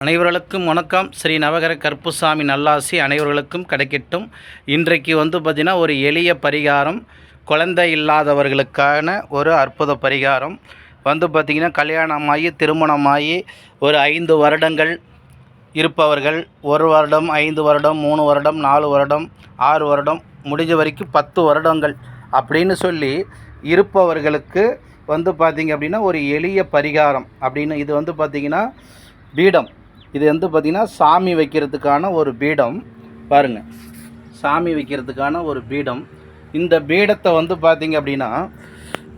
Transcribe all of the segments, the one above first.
அனைவர்களுக்கும் வணக்கம். ஸ்ரீ நவகர கருப்புசாமி நல்லாசி அனைவர்களுக்கும் கிடைக்கட்டும். இன்றைக்கு வந்து பார்த்திங்கன்னா ஒரு எளிய பரிகாரம் குழந்தை இல்லாதவர்களுக்கான ஒரு அற்புத பரிகாரம். வந்து பார்த்திங்கன்னா கல்யாணமாகி திருமணமாகி ஒரு ஐந்து வருடங்கள் இருப்பவர்கள் ஒரு வருடம் ஐந்து வருடம் மூணு வருடம் நாலு வருடம் ஆறு வருடம் முடிஞ்ச வரைக்கும் பத்து வருடங்கள் அப்படின்னு சொல்லி இருப்பவர்களுக்கு வந்து பார்த்திங்க அப்படின்னா ஒரு எளிய பரிகாரம் அப்படின்னு இது வந்து பார்த்திங்கன்னா பீடம். இது வந்து பார்த்திங்கன்னா சாமி வைக்கிறதுக்கான ஒரு பீடம். பாருங்கள் சாமி வைக்கிறதுக்கான ஒரு பீடம். இந்த பீடத்தை வந்து பார்த்திங்க அப்படின்னா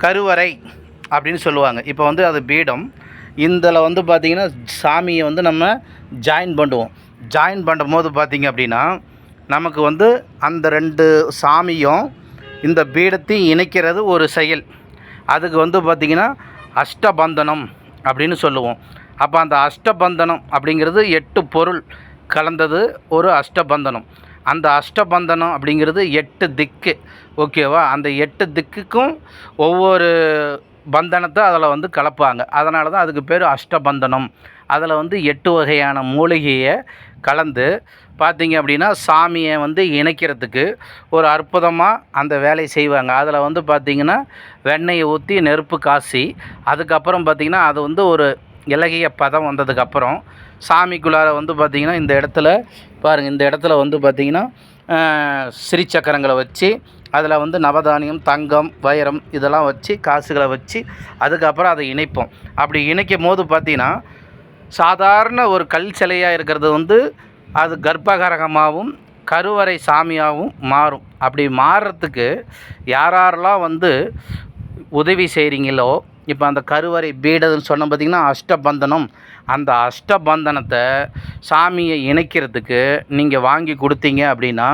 கருவறை அப்படின்னு சொல்லுவாங்க. இப்போ வந்து அது பீடம். இதில் வந்து பார்த்திங்கன்னா சாமியை வந்து நம்ம ஜாயின் பண்ணுவோம். ஜாயின் பண்ணும்போது பார்த்திங்க அப்படின்னா நமக்கு வந்து அந்த ரெண்டு சாமியும் இந்த பீடத்தையும் இணைக்கிறது ஒரு செயல். அதுக்கு வந்து பார்த்திங்கன்னா அஷ்டபந்தனம் அப்படின்னு சொல்லுவோம். அப்போ அந்த அஷ்டபந்தனம் அப்படிங்கிறது எட்டு பொருள் கலந்தது ஒரு அஷ்டபந்தனம். அந்த அஷ்டபந்தனம் அப்படிங்கிறது எட்டு திக்கு. ஓகேவா அந்த எட்டு திக்குக்கும் ஒவ்வொரு பந்தனத்தை அதில் வந்து கலப்பாங்க. அதனால தான் அதுக்கு பேர் அஷ்டபந்தனம். அதில் வந்து எட்டு வகையான மூலிகையை கலந்து பார்த்தீங்க அப்படின்னா சாமியை வந்து இணைக்கிறதுக்கு ஒரு அற்புதமாக அந்த வேலையை செய்வாங்க. அதில் வந்து பார்த்திங்கன்னா வெண்ணெயை ஊற்றி நெருப்பு காசி அதுக்கப்புறம் பார்த்திங்கன்னா அது வந்து ஒரு இலகிய பதம் வந்ததுக்கப்புறம் சாமிக்குள்ளார வந்து பார்த்திங்கன்னா இந்த இடத்துல பாருங்கள் இந்த இடத்துல வந்து பார்த்திங்கன்னா சிறிச்சக்கரங்களை வச்சு அதில் வந்து நவதானியம் தங்கம் வைரம் இதெல்லாம் வச்சு காசுகளை வச்சு அதுக்கப்புறம் அதை இணைப்போம். அப்படி இணைக்கும் போது பார்த்திங்கன்னா சாதாரண ஒரு கல் சிலையாக இருக்கிறது வந்து அது கர்ப்பகரகமாகவும் கருவறை சாமியாகவும் மாறும். அப்படி மாறுறதுக்கு யார் யாரெல்லாம் வந்து உதவி செய்கிறீங்களோ இப்போ அந்த கருவறை பீடதுன்னு சொன்ன பார்த்திங்கன்னா அஷ்டபந்தனம். அந்த அஷ்டபந்தனத்தை சாமியை இணைக்கிறதுக்கு நீங்கள் வாங்கி கொடுத்தீங்க அப்படின்னா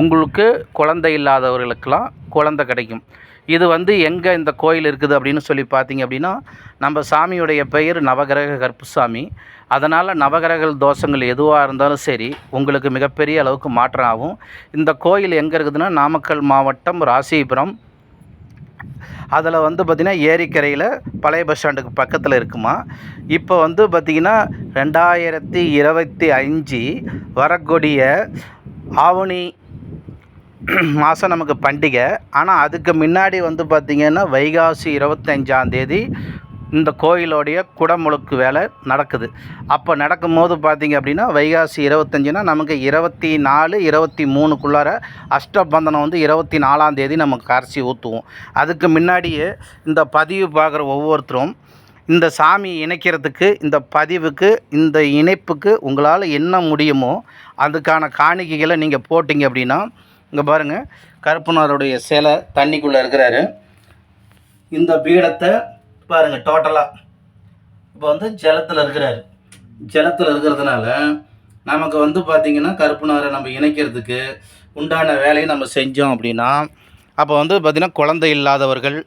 உங்களுக்கு குழந்தை இல்லாதவர்களுக்கெல்லாம் குழந்தை கிடைக்கும். இது வந்து எங்கே இந்த கோயில் இருக்குது அப்படின்னு சொல்லி பார்த்தீங்க அப்படின்னா நம்ம சாமியுடைய பெயர் நவகிரக கற்புசாமி அதனால் நவகிரக தோஷங்கள் எதுவாக இருந்தாலும் சரி உங்களுக்கு மிகப்பெரிய அளவுக்கு மாற்றம் ஆகும். இந்த கோயில் எங்கே இருக்குதுன்னா நாமக்கல் மாவட்டம் ராசிபுரம் அதில் வந்து பார்த்திங்கன்னா ஏரிக்கரையில் பழைய பஸ் ஸ்டாண்டுக்கு பக்கத்தில் இருக்குமா. இப்போ வந்து பார்த்திங்கன்னா ரெண்டாயிரத்தி இருபத்தி அஞ்சு வரக்கூடிய ஆவணி மாதம் நமக்கு பண்டிகை. ஆனால் அதுக்கு முன்னாடி வந்து பார்த்திங்கன்னா வைகாசி இருபத்தஞ்சாந்தேதி இந்த கோயிலோடைய குடமுழுக்கு வேலை நடக்குது. அப்போ நடக்கும்போது பார்த்திங்க அப்படின்னா வைகாசி இருபத்தஞ்சுனா நமக்கு இருபத்தி நாலு இருபத்தி மூணுக்குள்ளார அஷ்டபந்தனம் வந்து இருபத்தி நாலாந்தேதி நமக்கு கரைசி ஊற்றுவோம் அதுக்கு முன்னாடியே இந்த பதிவு பார்க்குற ஒவ்வொருத்தரும் இந்த சாமி இணைக்கிறதுக்கு இந்த பதிவுக்கு இந்த இணைப்புக்கு உங்களால் என்ன முடியுமோ அதுக்கான காணிக்கைகளை நீங்கள் போட்டிங்க அப்படின்னா இங்கே பாருங்கள் கருப்பனாருடைய சிலை தண்ணிக்குள்ளே இருக்கிறாரு. இந்த பீடத்தை பாருங்கள் டோட்டலாக இப்போ வந்து ஜலத்தில் இருக்கிறாரு. ஜலத்தில் இருக்கிறதுனால நமக்கு வந்து பார்த்திங்கன்னா கருப்புனாரை நம்ம இணைக்கிறதுக்கு உண்டான வேலையை நம்ம செஞ்சோம் அப்படின்னா அப்போ வந்து பார்த்திங்கன்னா குழந்தை இல்லாதவர்கள்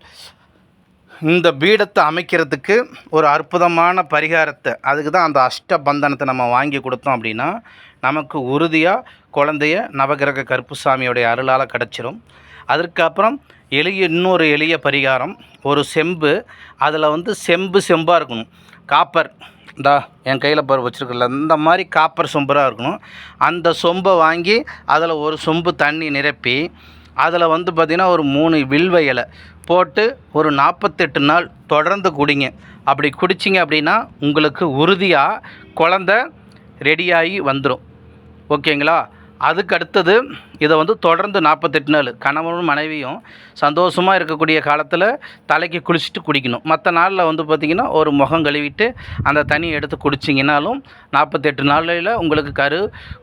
இந்த பீடத்தை அமைக்கிறதுக்கு ஒரு அற்புதமான பரிகாரத்தை அதுக்கு தான் அந்த அஷ்டபந்தனத்தை நம்ம வாங்கி கொடுத்தோம் அப்படின்னா நமக்கு உறுதியாக குழந்தைய நவகிரக கருப்புசாமியோடைய அருளால் கிடச்சிரும். அதற்கப்புறம் எளிய இன்னொரு எளிய பரிகாரம். ஒரு செம்பு. அதில் வந்து செம்பு செம்பாக இருக்கணும். காப்பர். இந்தா என் கையில் பருப்பு வச்சுருக்கல. இந்த மாதிரி காப்பர் சொம்பராக இருக்கணும். அந்த சொம்பை வாங்கி அதில் ஒரு சொம்பு தண்ணி நிரப்பி அதில் வந்து பார்த்திங்கன்னா ஒரு மூணு வில்வ இலை போட்டு ஒரு நாற்பத்தெட்டு நாள் தொடர்ந்து குடிங்க. அப்படி குடிச்சிங்க அப்படின்னா உங்களுக்கு உறுதியாக குழந்த ரெடியாகி வந்துடும் ஓகேங்களா? அதுக்கு அடுத்தது இதை வந்து தொடர்ந்து நாற்பத்தெட்டு நாள் கணவனும் மனைவியும் சந்தோஷமாக இருக்கக்கூடிய காலத்தில் தலைக்கு குளிச்சுட்டு குடிக்கணும். மற்ற நாளில் வந்து பார்த்திங்கன்னா ஒரு முகம் கழுவிட்டு அந்த தண்ணியை எடுத்து குடிச்சிங்கனாலும் நாற்பத்தெட்டு நாளில் உங்களுக்கு கரு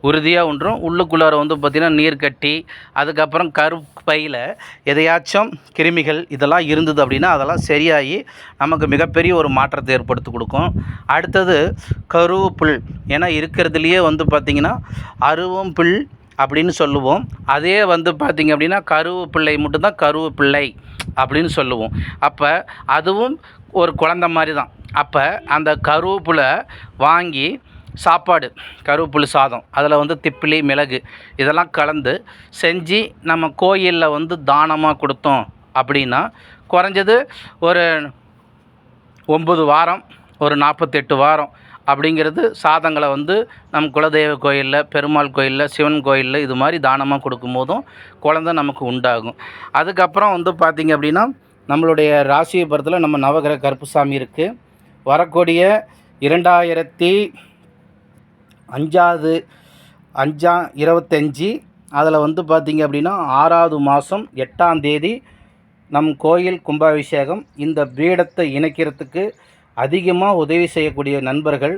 உறுதியாக ஒன்றும் உள்ளுக்குள்ளார வந்து பார்த்திங்கன்னா நீர் கட்டி அதுக்கப்புறம் கரு பையில் எதையாச்சும் கிருமிகள் இதெல்லாம் இருந்தது அப்படின்னா அதெல்லாம் சரியாகி நமக்கு மிகப்பெரிய ஒரு மாற்றத்தை ஏற்படுத்தி கொடுக்கும். அடுத்தது கருவுப்புல். ஏன்னா இருக்கிறதுலையே வந்து பார்த்திங்கன்னா அருவம் புல் அப்படின்னு சொல்லுவோம். அதே வந்து பார்த்திங்க அப்படின்னா கருவேப்பிள்ளை மட்டும்தான் கருவு அப்படின்னு சொல்லுவோம். அப்போ அதுவும் ஒரு குழந்த மாதிரி தான் அப்போ அந்த கருவேப்பிலை வாங்கி சாப்பாடு கருவேப்பிலை சாதம் அதில் வந்து திப்பிலி மிளகு இதெல்லாம் கலந்து செஞ்சு நம்ம கோயிலில் வந்து தானமாக கொடுத்தோம் அப்படின்னா குறைஞ்சது ஒரு ஒம்பது வாரம் ஒரு நாற்பத்தெட்டு வாரம் அப்படிங்கிறது சாதங்களை வந்து நம் குலதெய்வ கோயிலில் பெருமாள் கோயிலில் சிவன் கோயிலில் இது மாதிரி தானமாக கொடுக்கும் போதும் குழந்த நமக்கு உண்டாகும். அதுக்கப்புறம் வந்து பார்த்திங்க அப்படின்னா நம்மளுடைய ராசிபுரத்தில் நம்ம நவகிரக கருப்புசாமி இருக்குது வரக்கூடிய இரண்டாயிரத்தி அஞ்சாவது அஞ்சா இருபத்தஞ்சி அதில் வந்து பார்த்திங்க அப்படின்னா ஆறாவது மாதம் எட்டாம் தேதி நம் கோயில் கும்பாபிஷேகம் இந்த பீடத்தை இணைக்கிறதுக்கு அதிகமாக உதவி செய்யக்கூடிய நண்பர்கள்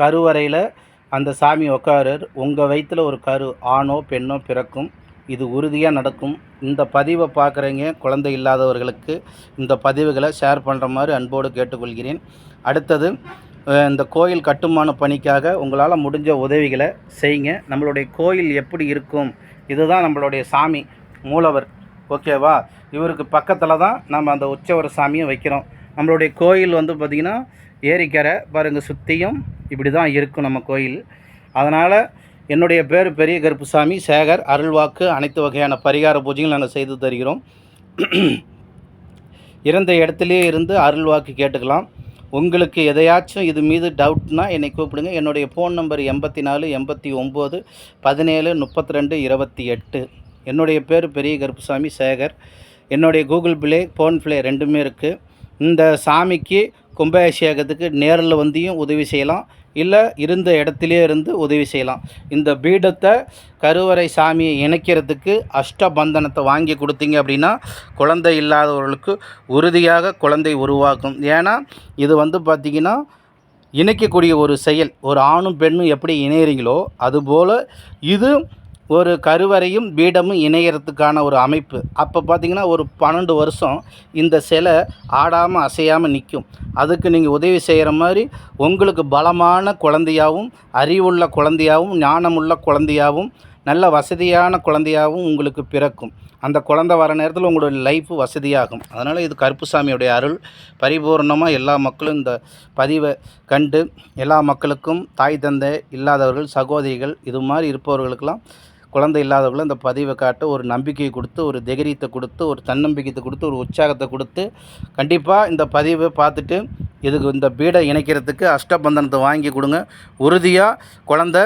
கருவறையில் அந்த சாமி உட்காரர் உங்கள் வயிற்றில் ஒரு கரு ஆணோ பெண்ணோ பிறக்கும். இது உறுதியாக நடக்கும். இந்த பதிவை பார்க்குறீங்க குழந்தை இல்லாதவர்களுக்கு இந்த பதிவுகளை ஷேர் பண்ணுற மாதிரி அன்போடு கேட்டுக்கொள்கிறேன். அடுத்தது இந்த கோயில் கட்டுமான பணிக்காக உங்களால் முடிஞ்ச உதவிகளை செய்யுங்க. நம்மளுடைய கோயில் எப்படி இருக்கும்? இதுதான் நம்மளுடைய சாமி மூலவர். ஓகேவா? இவருக்கு பக்கத்தில் தான் நம்ம அந்த உற்சவர் சாமியை வைக்கிறோம். நம்மளுடைய கோயில் வந்து பார்த்திங்கன்னா ஏரிக்கரை பாருங்கள் சுற்றியும் இப்படி தான் இருக்கும் நம்ம கோயில். அதனால் என்னுடைய பேர் பெரிய கருப்புசாமி சேகர் அருள்வாக்கு அனைத்து வகையான பரிகார பூஜைகள் நாங்கள் செய்து தருகிறோம். இறந்த இடத்துலையே இருந்து அருள்வாக்கு கேட்டுக்கலாம். உங்களுக்கு எதையாச்சும் இது மீது டவுட்னா என்னை கூப்பிடுங்க. என்னுடைய ஃபோன் நம்பர் எண்பத்தி நாலு எண்பத்தி ஒம்பது பதினேழு முப்பத்தி ரெண்டு இருபத்தி எட்டு என்னுடைய பேர் பெரிய கருப்புசாமி சேகர். என்னுடைய கூகுள் பிளே ஃபோன் பிளே ரெண்டுமே இருக்குது இந்த சாமிக்கு கும்பாபிஷேகத்துக்கு நேரில் வந்தியும் உதவி செய்யலாம். இல்லை இருந்த இடத்திலே இருந்து உதவி செய்யலாம். இந்த பீடத்தை கருவறை சாமியை இணைக்கிறதுக்கு அஷ்டபந்தனத்தை வாங்கி கொடுத்தீங்க அப்படின்னா குழந்தை இல்லாதவர்களுக்கு உறுதியாக குழந்தை உருவாக்கும். ஏன்னா இது வந்து பார்த்திங்கன்னா இணைக்கக்கூடிய ஒரு செயல். ஒரு ஆணும் பெண்ணும் எப்படி இணையிறீங்களோ அதுபோல் இது ஒரு கருவறையும் பீடமும் இணையறதுக்கான ஒரு அமைப்பு. அப்போ பார்த்தீங்கன்னா ஒரு பன்னெண்டு வருஷம் இந்த சிலை ஆடாமல் அசையாமல் நிற்கும் அதுக்கு நீங்கள் உதவி செய்கிற மாதிரி உங்களுக்கு பலமான குழந்தையாகவும் அறிவுள்ள குழந்தையாகவும் ஞானமுள்ள குழந்தையாகவும் நல்ல வசதியான குழந்தையாகவும் உங்களுக்கு பிறக்கும். அந்த குழந்தை வர நேரத்தில் உங்களோட லைஃப் வசதியாகும். அதனால் இது கருப்புசாமியுடைய அருள். பரிபூர்ணமாக எல்லா மக்களும் இந்த பதிவை கண்டு எல்லா மக்களுக்கும் தாய் தந்தை இல்லாதவர்கள் சகோதரிகள் இது மாதிரி இருப்பவர்களுக்கெல்லாம் குழந்தை இல்லாதவர்களும் இந்த பதிவை காட்ட ஒரு நம்பிக்கையை கொடுத்து ஒரு தைரியத்தை கொடுத்து ஒரு தன்னம்பிக்கையை கொடுத்து ஒரு உற்சாகத்தை கொடுத்து கண்டிப்பாக இந்த பதிவை பார்த்துட்டு இதுக்கு இந்த பீடை இணைக்கிறதுக்கு அஷ்டபந்தனத்தை வாங்கி கொடுங்க. உறுதியாக குழந்தை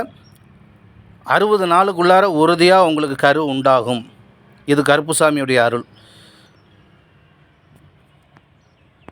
அறுபது நாளுக்குள்ளார உறுதியாக உங்களுக்கு கரு உண்டாகும். இது கருப்புசாமியுடைய அருள்.